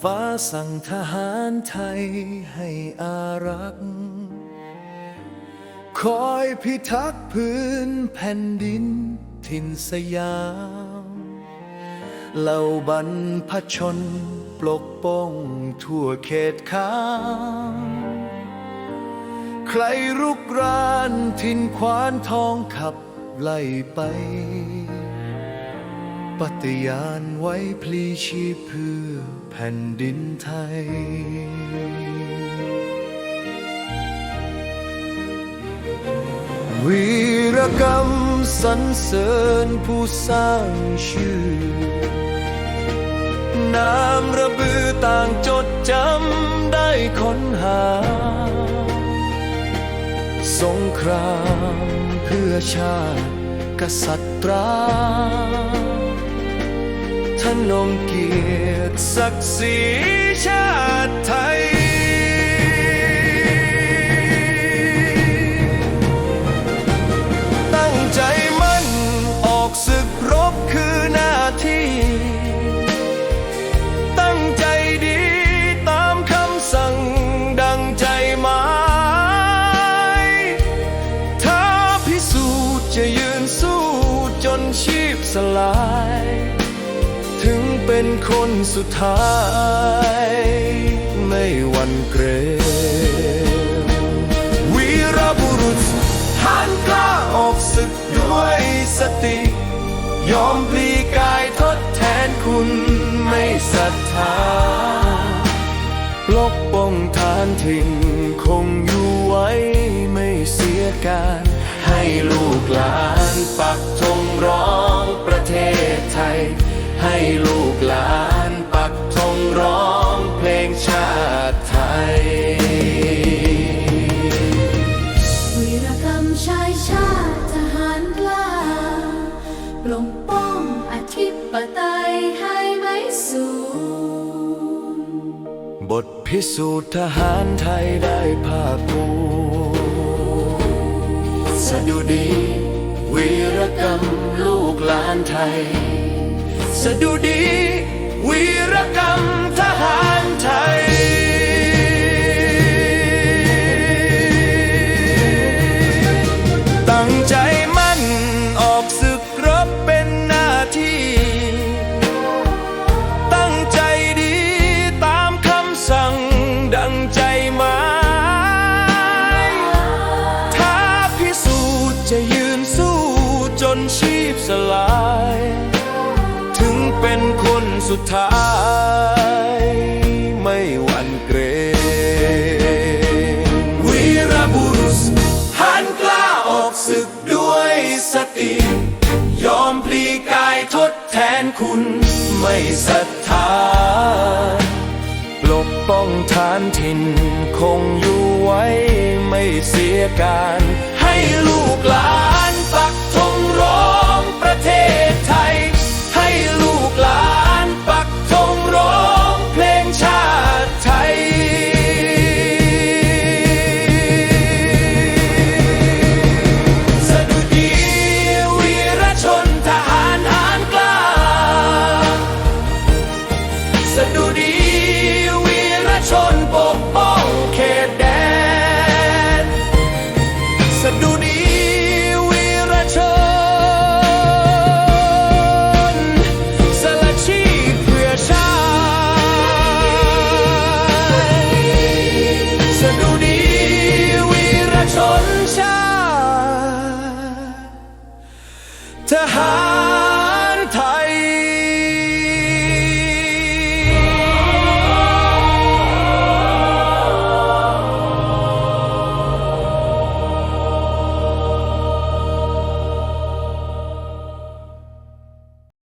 ฟ้าสั่งทหารไทยให้อารักษ์ คอยพิทักษ์พื้นแผ่นดินถิ่นสยาม เหล่าบรรพชนปกป้องทั่วเขตข้างใครรุกรานถิ่นควานทองขับไล่ไป ปฏิญาณไว้พลีชีพเพื่อแผ่นดินไทย วีรกรรมสรรเสริญผู้สร้างชื่อนามระบือต่างจดจำได้ค้นหา สงครามเพื่อชาติกษัตรา ทนงเกียรติศักดิ์ศรีชาติไทย คนสุดท้าย ไม่วันเกรงวีรบุรุษหานกล้าออกศึกด้วยสติ ยอมพลีกายทดแทนคุณไม่ศรัทธาปกป้องฐานถิ่นคงอยู่ไว้ไม่เสียการ ให้ลูกหลานปักธงร้องประเทศไทย ให้ลูก บทพิสูจน์ทหารไทยได้ภาคภูมิสดุดี วีรกรรมลูกหลานไทย สดุดี วีรกรรมทหารไทย สุดท้ายไม่หวั่นเกรงวีรบุรุษหันกล้าออกศึกด้วยสติ ยอมพลีกายทดแทนคุณไม่ศรัทธาปกป้องฐานถิ่นคงอยู่ไว้ไม่เสียการ ให้ลูกหลานปัก สดุดีวีรชนชาติทหาร